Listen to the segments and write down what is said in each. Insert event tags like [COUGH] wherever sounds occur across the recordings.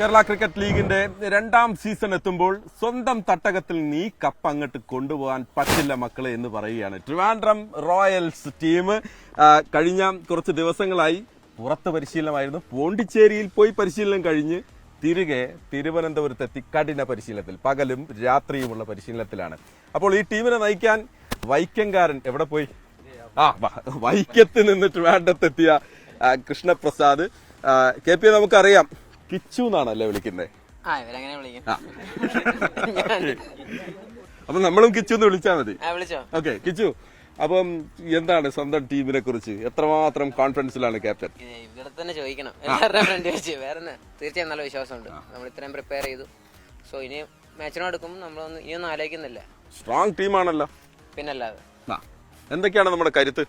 Kerala cricket ലീഗിന്റെ രണ്ടാം season എത്തുമ്പോൾ സ്വന്തം തട്ടകത്തിൽ നീ കപ്പ് അങ്ങോട്ട് കൊണ്ടുപോകാൻ പറ്റില്ല മക്കളെ എന്ന് പറയുകയാണ്. ട്രിവാൻഡ്രം റോയൽസ് ടീം കഴിഞ്ഞ കുറച്ച് ദിവസങ്ങളായി പുറത്ത് പരിശീലനമായിരുന്നു. പോണ്ടിച്ചേരിയിൽ പോയി പരിശീലനം കഴിഞ്ഞ് തിരികെ തിരുവനന്തപുരത്തെത്തി കഠിന പരിശീലനത്തിൽ പകലും രാത്രിയുമുള്ള പരിശീലനത്തിലാണ്. അപ്പോൾ ഈ ടീമിനെ നയിക്കാൻ വൈക്കങ്കാരൻ എവിടെ പോയി? ആ വൈക്കത്ത് നിന്ന് ട്രിവാൻഡ്രത്തെത്തിയ കൃഷ്ണപ്രസാദ്. കെ പി നമുക്കറിയാം കിച്ചു എന്നാണല്ലേ വിളിക്കുന്നത് ആ ഇവരങ്ങനെ വിളിക്കും? ആ. അപ്പൊ നമ്മളും കിച്ചു എന്ന് വിളിച്ചാൽ മതി. ആ വിളിച്ചോ? ഓക്കെ കിച്ചു അപ്പം എന്താണ് സ്വന്തം ടീമിനെ കുറിച്ച്? എത്രമാത്രം കോൺഫിഡൻസിലാണ് ക്യാപ്റ്റൻ ഇത് ഇവിടെ തന്നെ ചോദിക്കണം. എല്ലാവരുടെയും ഫ്രണ്ട് വെച്ച്. വേറെ തീർച്ചയായും നല്ല വിശ്വാസമുണ്ട്. നമ്മൾ ഇത്രയും പ്രിപ്പയർ ചെയ്തു. സോ ഇനി മാച്ചിനോടുക്കുമ്പോൾ നമ്മളൊന്നും ഇനിയൊന്നും ആലോചിക്കുന്നില്ല. സ്ട്രോങ് ടീമാണല്ലോ പിന്നല്ലാതെ. ആ. എന്തൊക്കെയാണ് നമ്മുടെ കരുത്ത്?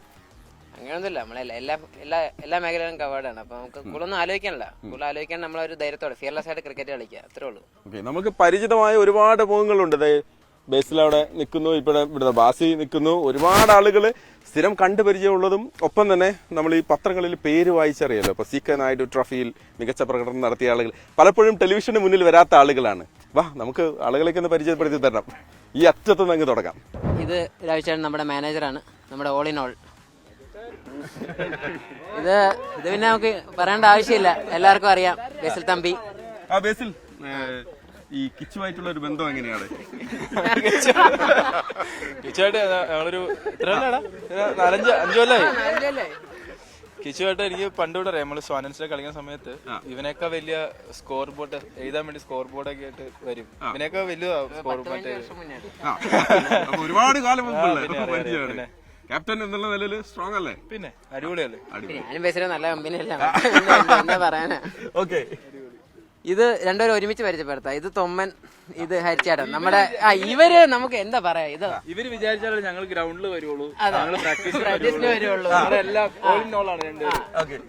അങ്ങനെയൊന്നുമില്ല നമ്മളെ എല്ലാ എല്ലാ എല്ലാ മേഖലയിലും കവേർഡാണ് അപ്പൊ നമുക്ക് കൂടുതലൊന്നും ആലോചിക്കാനില്ല. കൂടുതൽ ആലോചിക്കാൻ നമ്മളൊരു ധൈര്യത്തോടെ ഫിയർലെസ് ആയിട്ട് ക്രിക്കറ്റ് കളിക്കുക. അത്രേ ഉള്ളൂ. ഓക്കെ നമുക്ക് പരിചിതമായ ഒരുപാട് മുഖങ്ങളുണ്ട് ബേസിൽ അവിടെ നിൽക്കുന്നു ഇവിടെ ഇവിടുന്ന് ബാസി നിൽക്കുന്നു. ഒരുപാട് ആളുകൾ സ്ഥിരം കണ്ടുപരിചയമുള്ളതും ഒപ്പം തന്നെ നമ്മൾ ഈ പത്രങ്ങളിൽ പേര് വായിച്ചറിയാലോ? ഇപ്പോൾ സി കെ നായിഡു ട്രോഫിയിൽ മികച്ച പ്രകടനം നടത്തിയ ആളുകൾ. പലപ്പോഴും ടെലിവിഷന് മുന്നിൽ വരാത്ത ആളുകളാണ്. വാ നമുക്ക് ആളുകളേക്കൊന്ന് ഒന്ന് പരിചയപ്പെടുത്തി തരണം. ഈ അറ്റത്ത് നിന്ന് അങ്ങ് തുടങ്ങാം. ഇത് രാവിലെ നമ്മുടെ മാനേജറാണ് നമ്മുടെ ഓൾ ഇൻ ഓൾ ഇത് ഇത് പിന്നെ നമുക്ക് പറയേണ്ട ആവശ്യമില്ല. എല്ലാവർക്കും അറിയാം. ബേസിൽ തമ്പി. ആ ബേസിൽ. ഈ കിച്ചുമായിട്ടുള്ള ഒരു ബന്ധം എങ്ങനെയാണ്? കിച്ചുമായിട്ട് ഞങ്ങളൊരു? ഒരു നാലഞ്ച് അഞ്ചു കൊല്ലായി? കിച്ചുവായിട്ട് എനിക്ക് പണ്ട് ഇവിടെ അറിയാം. നമ്മൾ സ്വാനൻസിലെ കളിക്കുന്ന സമയത്ത് ഇവനൊക്കെ വലിയ സ്കോർ ബോർഡ് എഴുതാൻ വേണ്ടി സ്കോർ ബോർഡ് ഒക്കെ ആയിട്ട് വരും. ഇവനൊക്കെ വലിയ സ്കോർ ബോർഡ് ഒരുപാട് കാലം മുമ്പുള്ള ക്യാപ്റ്റൻ എന്നുള്ള നിലയിൽ സ്ട്രോങ് അല്ലേ? പിന്നെ അടിപൊളിയല്ലേ? ഞാനും നല്ല [LAUGHS] എന്താ പറയാനാ? ഓക്കെ. ഇത് രണ്ടുപേരും ഒരുമിച്ച് പരിചയപ്പെടുത്താം. ഇത് തൊമ്മൻ ഇത് ഹരിച്ചേട്ടൻ. നമ്മുടെ ആ ഇവർ നമുക്ക് എന്താ പറയാ? ഇത് ഇവർ വിചാരിച്ചാലും ഞങ്ങൾ ഗ്രൗണ്ടിൽ വരുള്ളൂ. പ്രാക്ടീസിന്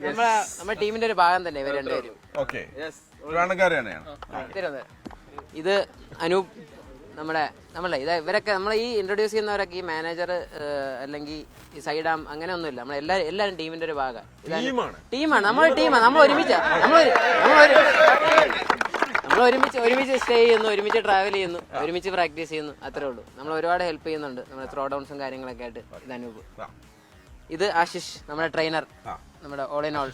നമ്മളെ നമ്മുടെ ടീമിന്റെ ഒരു ഭാഗം തന്നെ ഇവർ രണ്ടുപേരും. ഇത് അനൂപ് നമ്മുടെ നമ്മളെ ഇത് ഇവരൊക്കെ നമ്മൾ ഈ ഇൻട്രൊഡ്യൂസ് ചെയ്യുന്നവരൊക്കെ ഈ മാനേജർ അല്ലെങ്കിൽ ഈ സൈഡ് ആം അങ്ങനെ ഒന്നുമില്ല നമ്മൾ എല്ലാവരും എല്ലാവരും ടീമിന്റെ ഒരു ഭാഗമാണ് ടീമാണ്. നമ്മൾ ടീമാണ്. നമ്മൾ ഒരുമിച്ച്. നമ്മൾ ഒരുമിച്ച് ഒരുമിച്ച് സ്റ്റേ ചെയ്യുന്നു ഒരുമിച്ച് ട്രാവൽ ചെയ്യുന്നു ഒരുമിച്ച് പ്രാക്ടീസ് ചെയ്യുന്നു. അത്രേ ഉള്ളൂ. നമ്മൾ ഒരുപാട് ഹെൽപ്പ് ചെയ്യുന്നുണ്ട്. നമ്മുടെ ത്രോ ഡൗൺസും കാര്യങ്ങളൊക്കെ ആയിട്ട് ആ. ഇത് ആശിഷ് നമ്മുടെ ട്രെയിനർ നമ്മുടെ all in all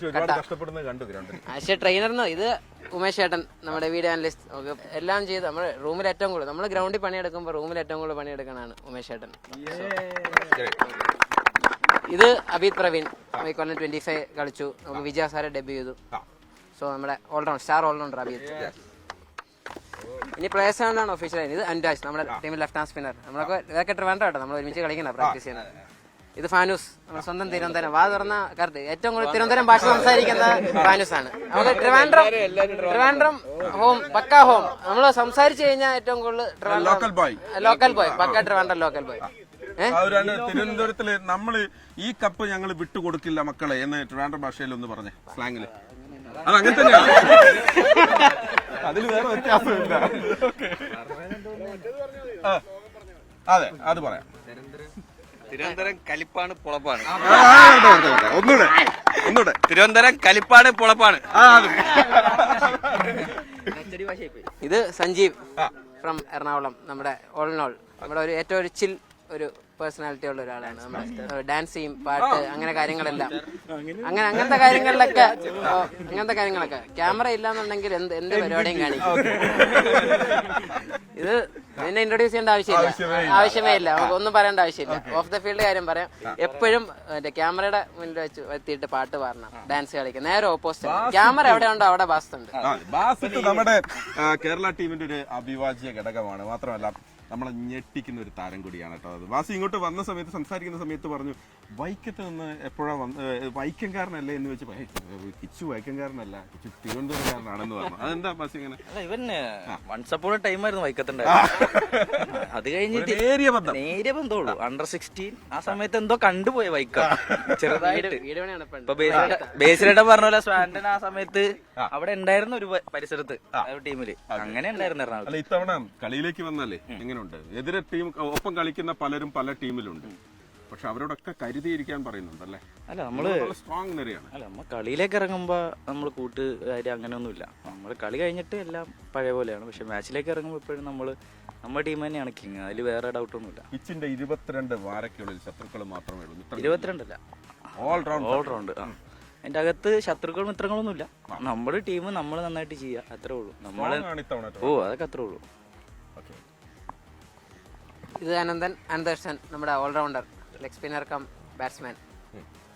Ashish trainer എന്നോ ഇത് ഉമേഷ് ഏട്ടൻ നമ്മുടെ വീഡിയോ അനലിസ്റ്റ് നമുക്ക് എല്ലാം ചെയ്ത് നമ്മൾ റൂമിൽ ഏറ്റവും കൂടുതൽ നമ്മൾ ഗ്രൗണ്ടിൽ പണിയെടുക്കുമ്പോൾ റൂമിൽ ഏറ്റവും കൂടുതൽ പണിയെടുക്കണാണ് ഉമേഷ് ഏട്ടൻ. ഇത് അബീത് പ്രവീൺ കൊല്ലം ട്വന്റി ഫൈവ് കളിച്ചു. നമുക്ക് വിജയ സാറെ ഡെബ്യൂ ചെയ്തു. സോ നമ്മുടെ ഓൾറൗണ്ട് സ്റ്റാർ ഓൾറൗണ്ടർ അബീത് ഇനി പ്ലേസ് ആണ് ഒഫീഷ്യൽ ഇത് അൻരാജ് നമ്മുടെ ടീമിൽ ലെഫ്റ്റ് ഹാൻഡ് സ്പിന്നർ നമ്മളൊക്കെ ഇതൊക്കെ ട്രിവാൻഡ്രം കേട്ടോ നമ്മൾ ഒരുമിച്ച് കളിക്കണം പ്രാക്ടീസ് ചെയ്യുന്നത്. ഇത് ഫാനൂസ്. നമ്മുടെ സ്വന്തം തിരുവനന്തപുരം. വാ തുറന്ന കറക്റ്റ് ഏറ്റവും കൂടുതൽ തിരുവനന്തപുരം ഭാഷ സംസാരിക്കുന്ന ഫാനൂസ് ആണ് നമുക്ക് ട്രിവാൻഡ്രം ട്രിവാൻഡ്രം ഹോം പക്ക ഹോം നമ്മൾ സംസാരിച്ചു കഴിഞ്ഞാൽ ഏറ്റവും കൂടുതൽ local boy local boy pakka Trivandrum local boy അവരാണ് തിരുവനന്തപുരത്തിൽ നമ്മൾ ഈ കപ്പ് ഞങ്ങൾ വിട്ടുകൊടുക്കില്ല മക്കളെ എന്ന് ട്രിവാൻഡ്രം ഭാഷയിൽ ഒന്ന് പറഞ്ഞേ സ്ലാങ്ങിൽ അത് അങ്ങനെ തന്നെയാണ് അതിൽ വേറെ വ്യത്യാസമില്ല. അതെ അത് പറയാം. തിരുവനന്തപുരം കലിപ്പാണ് പുളപ്പാണ്. ഒന്നുകൂടെ ഒന്നൂടെ തിരുവനന്തപുരം കലിപ്പാണ് പുളപ്പാണ്. ഇത് സഞ്ജീവ് ഫ്രം എറണാകുളം നമ്മുടെ ഓൾ ഇൻ ഓൾ നമ്മുടെ ഒരു ഏറ്റവും ഒരു ചിൽ ഒരു പേഴ്സണാലിറ്റി ഉള്ള ഒരാളാണ്. നമ്മുടെ ഡാൻസ് ചെയ്യും പാട്ട് അങ്ങനെ കാര്യങ്ങളെല്ലാം. അങ്ങനെ. അങ്ങനത്തെ കാര്യങ്ങളിലൊക്കെ അങ്ങനത്തെ കാര്യങ്ങളൊക്കെ. ക്യാമറ ഇല്ലാന്നുണ്ടെങ്കിൽ എന്ത് എന്ത് പരിപാടിയും കാണിക്കും. ഇത് ഇതിനെ ഇൻട്രൊഡ്യൂസ് ചെയ്യേണ്ട ആവശ്യമില്ല. ആവശ്യമേ ഇല്ല. നമുക്ക് ഒന്നും പറയേണ്ട ആവശ്യമില്ല. ഓഫ് ദ ഫീൽഡ് കാര്യം പറയാം. എപ്പോഴും മറ്റേ ക്യാമറയുടെ മുന്നിൽ വെച്ച് എത്തിയിട്ട് പാട്ട് പാടണം. ഡാൻസ് കളിക്കുക നേരെ ഓപ്പോസിറ്റ് ക്യാമറ എവിടെ ഉണ്ടോ അവിടെ ബാസ് ഉണ്ട്. ആ, ബാസിത്ത് നമ്മുടെ കേരള ടീമിന്റെ ഒരു അഭിവാജ്യ ഘടകമാണ്. മാത്രമല്ല നമ്മളെ ഞെട്ടിക്കുന്ന ഒരു താരം കൂടിയാണ് കേട്ടോ അത്. ബാസി ഇങ്ങോട്ട് വന്ന സമയത്ത് സംസാരിക്കുന്ന സമയത്ത് പറഞ്ഞു വൈക്കത്ത് നിന്ന് എപ്പോഴാ വന്ന് വൈക്കം വൈക്കംകാരനല്ലേ എന്ന് വെച്ച് "ഹേയ്, കിച്ചു വൈക്കംകാരനല്ല കിച്ചു തിരുവനന്തപുരക്കാരനാണെന്ന് പറഞ്ഞു. അതെന്താ ബസ് ഇങ്ങനെ? അല്ല ഇവൻ വൺസ് അപ്പോഴ ടൈം ആയിരുന്നു വൈക്കത്തുണ്ടായിരുന്നു അത് കഴിഞ്ഞിട്ട് നേരിയ ബന്ധം. നേരിയ ബന്ധമുള്ളൂ. അണ്ടർ സിക്സ്റ്റീൻ ആ സമയത്ത് എന്തോ കണ്ടുപോയ വൈക്ക. ചെറുതായിട്ട്. ഇപ്പൊ. ബേസിലേട്ട പറഞ്ഞ പോലെ സ്വാൻഡൻ ആ സമയത്ത് അവിടെ ഉണ്ടായിരുന്ന ഒരു പരിസരത്ത് ആ. ടീമിൽ. അങ്ങനെ ഉണ്ടായിരുന്നു എറണാകുളം അല്ല ഇത്തവണ കളിയിലേക്ക് വന്നാലേ എങ്ങനെയുണ്ട് എതിരെ ടീം ഒപ്പം കളിക്കുന്ന പലരും പല ടീമിലുണ്ട് പക്ഷെ അവരോടൊക്കെ കരുതിയിരിക്കാൻ പറയുന്നുണ്ടല്ലേ? അല്ല നമ്മൾ സ്ട്രോങ് നിരയാണ്. അല്ല നമ്മൾ കളിയിലേക്ക് ഇറങ്ങുമ്പോൾ നമ്മൾ കൂട്ടുകാർ അങ്ങനെയൊന്നുമില്ല നമ്മൾ കളി കഴിഞ്ഞിട്ട് എല്ലാം പഴയ പോലെയാണ്. പക്ഷെ മാച്ചിലേക്ക് ഇറങ്ങുമ്പോൾ എപ്പോഴും നമ്മൾ നമ്മുടെ ടീം തന്നെയാണ് കിങ് അതിൽ വേറെ ഡൗട്ടൊന്നുമില്ല പിച്ചിന്റെ ഇരുപത്തിരണ്ട് വാരക്കുള്ളിൽ ശത്രുക്കൾ മാത്രമേ ഉള്ളൂ. ഇരുപത്തിരണ്ടല്ല ഓൾ റൗണ്ട് ഓൾ റൗണ്ട് ആ. അകത്ത് ശത്രുക്കളും മിത്രങ്ങളൊന്നുമില്ല നമ്മുടെ ടീം നമ്മൾ നന്നായിട്ട് ചെയ്യുക അത്രേ ഉള്ളൂ. നമ്മൾ ഓ അതൊക്കെ അത്രേ ഉള്ളൂ. ഓക്കെ ഇത് അനന്തൻ അനന്തകൃഷ്ണൻ നമ്മുടെ allrounder leg spinner cum batsman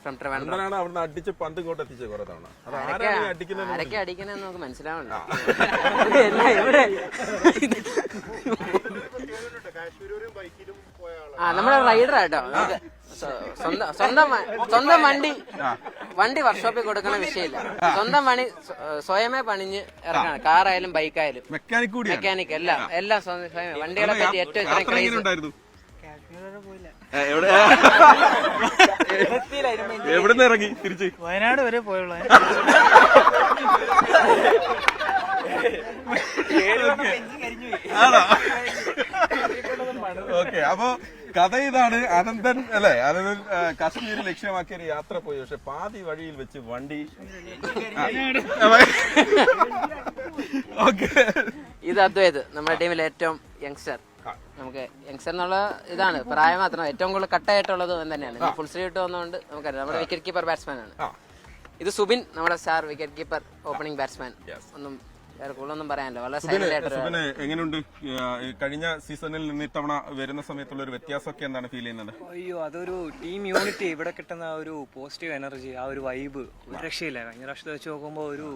from Trivandrum അവിടുന്ന് അടിച്ച് പന്ത് ഇങ്ങോട്ട് എത്തിച്ചത് കുറെ തവണ. ആരൊക്കെ അടിക്കണെന്ന് നമുക്ക് മനസ്സിലാവണ്ട. ആ. നമ്മുടെ റൈഡർ ആട്ടോ സ്വന്തം സ്വന്തം വണ്ടി. വണ്ടി വർക്ക്ഷോപ്പിൽ കൊടുക്കണ വിഷയമില്ല. സ്വന്തം പണി സ്വയമേ പണിഞ്ഞ് ഇറങ്ങണം. കാറായാലും ബൈക്കായാലും മെക്കാനിക് മെക്കാനിക് എല്ലാം എല്ലാം സ്വയം സ്വയമേ. വണ്ടികളെ പറ്റി ഏറ്റവും ഏ, എവിടെ? എവിടുന്ന് ഇറങ്ങി? തിരിച്ച്. വയനാട് വരെ പോയുള്ള. ഓക്കെ അപ്പൊ കഥ ഇതാണ്. അനന്തൻ അല്ലെ? അനന്തൻ കാശ്മീർ ലക്ഷ്യമാക്കിയ ഒരു യാത്ര പോയി. പക്ഷെ പാതി വഴിയിൽ വെച്ച് വണ്ടി ഓക്കെ. ഇത് അദ്വൈത് നമ്മുടെ ടീമിലെ ഏറ്റവും യങ്സ്റ്റർ നമുക്ക് യങ്സ്റ്റർ എന്നുള്ള ഇതാണ്. പ്രായം മാത്രം. ഏറ്റവും കൂടുതൽ കട്ടായിട്ടുള്ളത് അവൻ തന്നെയാണ്. ഫുൾ സ്ലീവ് ഇട്ട് വന്നുകൊണ്ട് നമുക്കറിയാം. നമ്മുടെ വിക്കറ്റ് കീപ്പർ ബാറ്റ്സ്മാൻ ആണ്. ഇത് സുബിൻ നമ്മുടെ star wicket keeper opening batsman ഒന്നും വേറെ കൂടുതലൊന്നും പറയാനില്ല. വളരെ സുബിന് എങ്ങനെയുണ്ട് കഴിഞ്ഞ സീസണിൽ നിന്ന് ഇത്തവണ വരുന്ന സമയത്തുള്ള ഒരു വ്യത്യാസമൊക്കെ എന്താണ് ഫീൽ ചെയ്യുന്നത്? അയ്യോ അതൊരു ടീം യൂണിറ്റി ഇവിടെ കിട്ടുന്ന ആ ഒരു പോസിറ്റീവ് എനർജി ആ ഒരു വൈബ് ഒരു രക്ഷയില്ല. കഴിഞ്ഞ പ്രാവശ്യത്തെ വെച്ച് നോക്കുമ്പോൾ ഒരു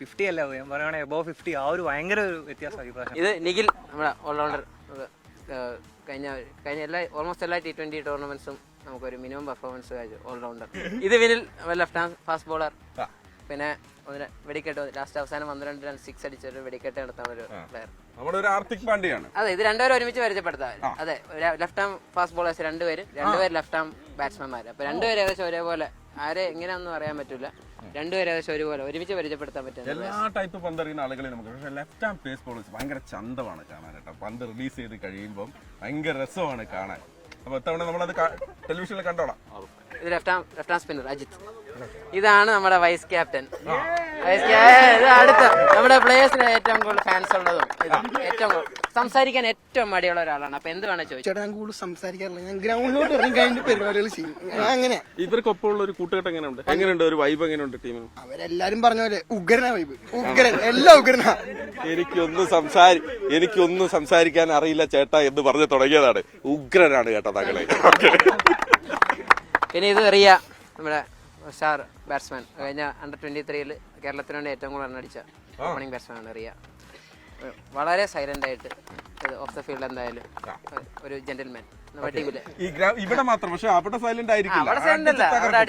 ഫിഫ്റ്റി അല്ല? ഞാൻ പറയുകയാണെങ്കിൽ എബോവ് ഫിഫ്റ്റി ആ ഒരു ഭയങ്കര ഒരു വ്യത്യാസമായി ഇത് നിഖിൽ നമ്മുടെ ഓൾറൗണ്ടർ കഴിഞ്ഞ കഴിഞ്ഞ എല്ലാ ഓൾമോസ്റ്റ് എല്ലാ ടി ട്വന്റി ടൂർണമെന്റ്സും നമുക്കൊരു മിനിമം പെർഫോമൻസ് കാഴ്ച ഓൾറൗണ്ടർ [LAUGHS] ഇത് Vinil left hand fast bowler പിന്നെ വെടിക്കെട്ട് ലാസ്റ്റ് അവസാനം പന്ത്രണ്ട് റൺ സിക്സ് അടിച്ചൊരു വെടിക്കെട്ട് നടത്തുന്ന ഒരു പ്ലെയർ നമ്മുടെ ഒരു ആർത്തിക് പാണ്ഡ്യയാണ്. അതെ ഇത് രണ്ടുപേരും ഒരുമിച്ച് പരിചയപ്പെടുത്താം. അതെ ലെഫ്റ്റ് ഹാം ഫാസ്റ്റ് ബോളേഴ്സ് രണ്ടുപേരും രണ്ടുപേരും ലെഫ്റ്റ് ഹാം ബാറ്റ്സ്മാൻമാർ അപ്പൊ രണ്ടുപേരും ഏകദേശം ഒരേപോലെ ആരെ എങ്ങനെയാണെന്ന് പറയാൻ പറ്റില്ല രണ്ടുപേരും ഏകദേശം ഒരുപോലെ ഒരുമിച്ച് പരിചയപ്പെടുത്താൻ പറ്റും എല്ലാ ടൈപ്പ് പന്തെറിയുന്ന ആളുകളെ നമുക്ക് പക്ഷേ ലെഫ്റ്റ് ഹാൻഡ് പേസ് ബോളേഴ്സ് ഭയങ്കര ചന്തമാണ് കാണാൻ കേട്ടോ. പന്ത് റിലീസ് ചെയ്ത് കഴിയുമ്പോൾ ഭയങ്കര രസമാണ് കാണാൻ. അപ്പൊ ഇത്തവണ നമ്മളത് ടെലിവിഷനിൽ കണ്ടോളാം. ഇത് left left arm spinner Ajith. ഇതാണ് നമ്മുടെ വൈസ് ക്യാപ്റ്റൻ വൈസ് ക്യാപ്റ്റൻ അടുത്ത നമ്മുടെ പ്ലേയേഴ്സിന് ഏറ്റവും കൂടുതൽ ഫാൻസ് ഉള്ളതും ഏറ്റവും കൂടുതൽ. സംസാരിക്കാൻ ഏറ്റവും മടിയുള്ള ഒരാളാണ്. അപ്പൊ എന്ത് വേണം ചോദിച്ചു ചേട്ടാ ഞാൻ കൂടുതൽ സംസാരിക്കാറില്ല. ഞാൻ ഗ്രൗണ്ടിലോട്ട് ഇറങ്ങി കഴിഞ്ഞിട്ട് പരിപാടികൾ ചെയ്യും. ഞാൻ അങ്ങനെ. ഇവർക്കൊപ്പമുള്ള ഒരു കൂട്ടുകെട്ട് എങ്ങനെയുണ്ട്? എങ്ങനെയുണ്ട്? ഒരു വൈബ് എങ്ങനെയുണ്ട് ടീമിന്? അവരെല്ലാരും പറഞ്ഞ പോലെ ഉഗ്രനാ വൈബ് ഉഗ്രൻ എല്ലാം ഉഗ്രനാ. എനിക്കൊന്നും സംസാരി എനിക്കൊന്നും സംസാരിക്കാൻ അറിയില്ല ചേട്ടാ എന്ന് പറഞ്ഞു തുടങ്ങിയതാണ്. ഉഗ്രനാണ് കേട്ടോ താങ്കളെ. പിന്നെ ഇത് അറിയ നമ്മുടെ സ്റ്റാർ ബാറ്റ്സ്മാൻ കഴിഞ്ഞ അണ്ടർ ട്വന്റി ത്രീയിൽ കേരളത്തിന് വേണ്ടി ഏറ്റവും കൂടുതൽ റണ്ണടിച്ച അടിച്ച ഓപ്പണിംഗ് ബാറ്റ്സ്മാൻ ആണ് റിയ. വളരെ സൈലന്റ് ആയിട്ട് ഓഫ് ദ ഫീൽഡ് എന്തായാലും ഒരു ജെന്റിൽമാൻ ടീമിൽ ഇവിടെ മാത്രം പക്ഷെ അവിടെ സൈലന്റ് ആയിരിക്കില്ല. അവിടെ സൈലന്റ് അല്ല. അവിടെ.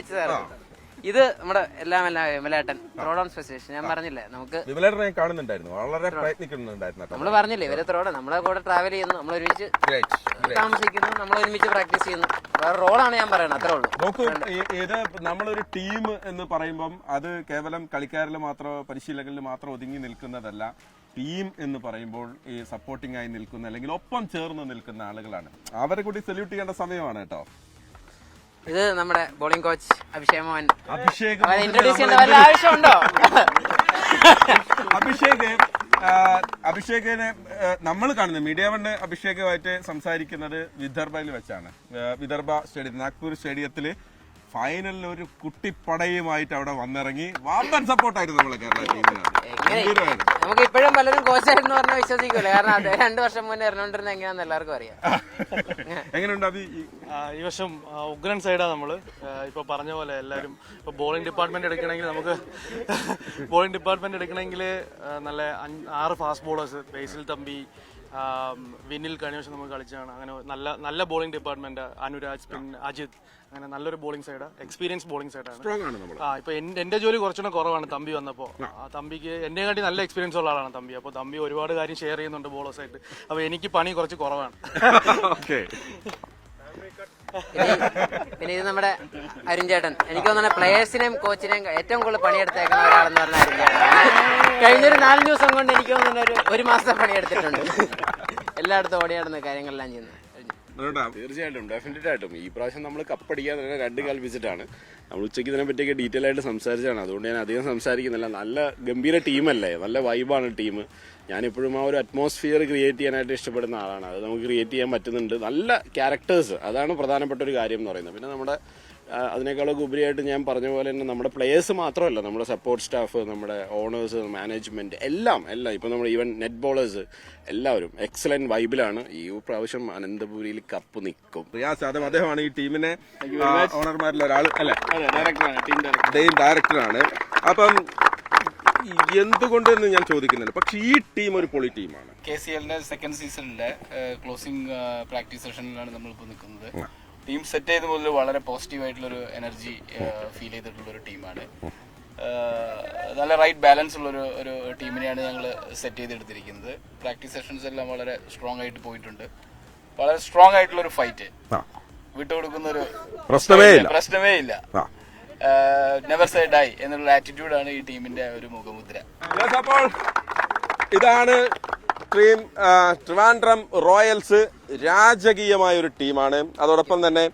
ഇത് നമ്മുടെ എല്ലാം എല്ലാം വിമലേട്ടൻ ത്രോഡോൺ സ്പെസിഫിക്കേഷൻ ഞാൻ പറഞ്ഞില്ലേ നമുക്ക് വിമലേട്ടനെ കാണുന്നുണ്ടായിരുന്നു. വളരെ പ്രയത്നിക്കുന്നുണ്ടായിരുന്നു നമ്മൾ പറഞ്ഞില്ലേ ഇവരെ റോഡ് നമ്മളെ കൂടെ ട്രാവൽ ചെയ്യുന്നു. നമ്മൾ ഒരുമിച്ച്. താമസിക്കുന്നു. നമ്മൾ ഒരുമിച്ച് പ്രാക്ടീസ് ചെയ്യുന്നു. വേറെ റോളാണ് ഞാൻ പറയുന്നത് അത്രേ ഉള്ളൂ. നോക്കൂ ഇത് നമ്മളൊരു ടീം എന്ന് പറയുമ്പം അത് കേവലം കളിക്കാരിൽ മാത്രം പരിശീലകരിൽ മാത്രം ഒതുങ്ങി നിൽക്കുന്നതല്ല. ടീം എന്ന് പറയുമ്പോൾ ഈ സപ്പോർട്ടിംഗ് ആയി നിൽക്കുന്ന അല്ലെങ്കിൽ ഒപ്പം ചേർന്ന് നിൽക്കുന്ന ആളുകളാണ്. അവരെ കൂടി സല്യൂട്ട് ചെയ്യേണ്ട സമയമാണ് കേട്ടോ. ഇത് നമ്മുടെ bowling coach Abhishek Mohan Abhishek introduce ചെയ്യേണ്ട വല്ല ആവശ്യമുണ്ടോ? അഭിഷേക് അഭിഷേകിനെ നമ്മൾ കാണുന്നത് മീഡിയ വണ് അഭിഷേകുമായിട്ട് സംസാരിക്കുന്നത് വിദർഭയിൽ വെച്ചാണ്. വിദർഭ സ്റ്റേഡിയം നാഗ്പൂർ സ്റ്റേഡിയത്തിൽ ഫൈനലിൽ ഒരു കുട്ടിപ്പടയുമായിട്ട് അവിടെ വന്നിറങ്ങി വാമ്പൻ സപ്പോർട്ടായിരുന്നു നമ്മളെ കേരള ടീമിന് നമുക്ക് ഇപ്പോഴും പലരും കോച്ചായിരുന്നു പറഞ്ഞാൽ വിശ്വസിക്കൂല. കാരണം അത് രണ്ടു വർഷം മുന്നേ എറിഞ്ഞോണ്ടിരുന്ന എങ്ങനെയാന്ന് എല്ലാവർക്കും അറിയാം. [LAUGHS] എങ്ങനെയുണ്ട് അത് ഈ- ആ, ഈ വർഷം ഉഗ്രൻ സൈഡാ നമ്മൾ ഇപ്പോൾ പറഞ്ഞ പോലെ എല്ലാവരും ഇപ്പോൾ ബോളിംഗ് ഡിപ്പാർട്ട്മെന്റ് എടുക്കണമെങ്കിൽ നമുക്ക് ബോളിംഗ് ഡിപ്പാർട്ട്മെന്റ് എടുക്കണമെങ്കിൽ നല്ല ആറ് ഫാസ്റ്റ് ബോളേഴ്സ് ബേസിൽ തമ്പി വിനിൽ കഴിഞ്ഞ വർഷം നമുക്ക് കളിച്ചാണ് അങ്ങനെ നല്ല നല്ല ബോളിംഗ് ഡിപ്പാർട്ട്മെന്റ് അനുരാജ് പിന്നെ അജിത്. അങ്ങനെ നല്ലൊരു ബോളിംഗ് സൈഡ് എക്സ്പീരിയൻസ് ബോളിംഗ് സൈഡാണ് ആ ഇപ്പൊ എന്റെ ജോലി കുറച്ചുകൂടെ കുറവാണ് തമ്പി വന്നപ്പോ. ആ. തമ്പിക്ക് എന്നെ കാട്ടി നല്ല എക്സ്പീരിയൻസ് ഉള്ള ആളാണ് തമ്പി. അപ്പോൾ തമ്പി ഒരുപാട് കാര്യം ഷെയർ ചെയ്യുന്നുണ്ട് ബോളേഴ്സ് ആയിട്ട്. അപ്പോൾ എനിക്ക് പണി കുറച്ച് കുറവാണ്. [LAUGHS] ഓക്കെ പിന്നെ ഇത് നമ്മുടെ അരുൺ ചേട്ടൻ. എനിക്ക് തോന്നുന്ന പ്ലേയേഴ്സിനെയും കോച്ചിനെയും ഏറ്റവും കൂടുതൽ പണിയെടുത്തേക്കുന്ന ഒരാളെന്ന് പറഞ്ഞാൽ അരുൺ ചേട്ടൻ. കഴിഞ്ഞൊരു നാല് ദിവസം കൊണ്ട് എനിക്ക് തോന്നുന്ന ഒരു ഒരു മാസം പണിയെടുത്തിട്ടുണ്ട്. എല്ലായിടത്തും ഓടിയാടുന്ന കാര്യങ്ങളെല്ലാം ചെയ്യുന്നത് തീർച്ചയായിട്ടും ഡെഫിനറ്റ് ആയിട്ടും. ഈ പ്രാവശ്യം നമ്മൾ കപ്പടിക്കാൻ തന്നെ രണ്ട് കാൽ വിസിറ്റാണ്. നമ്മൾ ഉച്ചയ്ക്ക് ഇതിനെ പറ്റിയൊക്കെ ഡീറ്റെയിൽ ആയിട്ട് സംസാരിച്ചാണ് അതുകൊണ്ട് ഞാൻ അധികം സംസാരിക്കുന്നില്ല. നല്ല ഗംഭീര ടീമല്ലേ? നല്ല വൈബാണ് ടീം ഞാനിപ്പോഴും ആ ഒരു അറ്റ്മോസ്ഫിയർ ക്രിയേറ്റ് ചെയ്യാനായിട്ട് ഇഷ്ടപ്പെടുന്ന ആളാണ്. അത് നമുക്ക് ക്രിയേറ്റ് ചെയ്യാൻ പറ്റുന്നുണ്ട്. നല്ല ക്യാരക്ടേഴ്സ് അതാണ് പ്രധാനപ്പെട്ട ഒരു കാര്യം എന്ന് പറയുന്നത്. പിന്നെ നമ്മുടെ അതിനേക്കാളൊക്കെ ഉപരിയായിട്ട് ഞാൻ പറഞ്ഞ പോലെ തന്നെ നമ്മുടെ പ്ലേയേഴ്സ് മാത്രമല്ല നമ്മുടെ സപ്പോർട്ട് സ്റ്റാഫ് നമ്മുടെ ഓണേഴ്സ് മാനേജ്മെന്റ് എല്ലാം എല്ലാം. ഇപ്പോൾ നമ്മൾ ഈവൻ നെറ്റ് ബോളേഴ്സ് എല്ലാവരും എക്സലന്റ് വൈബിലാണ് ഈ പ്രാവശ്യം അനന്തപുരിയിൽ കപ്പ് നിൽക്കും. റിയാസ് അതും അദ്ദേഹമാണ് ഈ ടീമിനെ ഓണർമാരിൽ ഒരാൾ അല്ലെ? ഡയറക്ടറാണ് ടീം ഡയറക്ടർ ഡെയിൻ ഡയറക്ടറാണ് അപ്പം എന്തുകൊണ്ടെന്ന് ഞാൻ ചോദിക്കുന്നില്ല പക്ഷേ ഈ ടീം ഒരു പൊളി ടീമാണ് കെ സി എല്ലിന്റെ സെക്കൻഡ് സീസണിലെ ക്ലോസിംഗ് പ്രാക്ടീസ് സെഷനിലാണ് നമ്മളിപ്പോൾ നിൽക്കുന്നത്. ടീം സെറ്റ് ചെയ്ത് മുതൽ വളരെ പോസിറ്റീവ് ആയിട്ടുള്ള ഒരു എനർജി ഫീൽ ചെയ്തിട്ടുള്ള ഒരു ടീമാണ് നല്ല റൈറ്റ് ബാലൻസ് ഉള്ള ഒരു ഒരു ടീമിനെയാണ് ഞങ്ങൾ സെറ്റ് ചെയ്തെടുത്തിരിക്കുന്നത്. പ്രാക്ടീസ് സെഷൻസ് എല്ലാം വളരെ സ്ട്രോങ് ആയിട്ട് പോയിട്ടുണ്ട്. വളരെ സ്ട്രോങ് ആയിട്ടുള്ള ഒരു ഫൈറ്റ് വിട്ടു വിട്ടുകൊടുക്കുന്ന ഒരു പ്രശ്നമേ ഇല്ല. പ്രശ്നമേ ഇല്ല നെവർ സൈഡ് ഡൈ എന്നുള്ള ആറ്റിറ്റ്യൂഡാണ് ഈ ടീമിന്റെ ഒരു മുഖമുദ്ര. ഇതാണ് ആ, ട്രിവാൻഡ്രം റോയൽസ് രാജകീയമായ ഒരു ടീമാണ്. അതോടൊപ്പം തന്നെ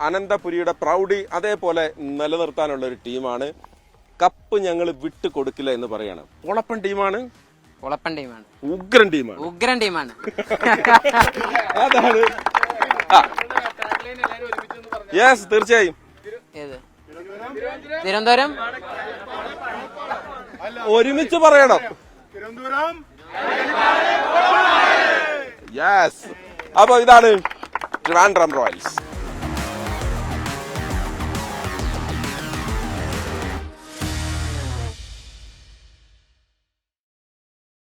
അനന്തപുരിയുടെ പ്രൗഢി അതേപോലെ നിലനിർത്താനുള്ള ഒരു ടീമാണ്. കപ്പ് ഞങ്ങൾ വിട്ടു കൊടുക്കില്ല എന്ന് പറയാണ്. ഉളപ്പൻ ടീമാണ്? ഉളപ്പൻ ടീമാണ്. ഉഗ്രൻ ടീമാണ്. ഉഗ്രൻ ടീമാണ്. അതാണ്. യെസ് തീർച്ചയായും. ഏത്? തിരുവനന്തപുരം? ഒരുമിച്ച് പറയണം. യെസ് അപ്പോൾ ഇതാണ് ട്രിവാൻഡ്രം റോയൽസ്.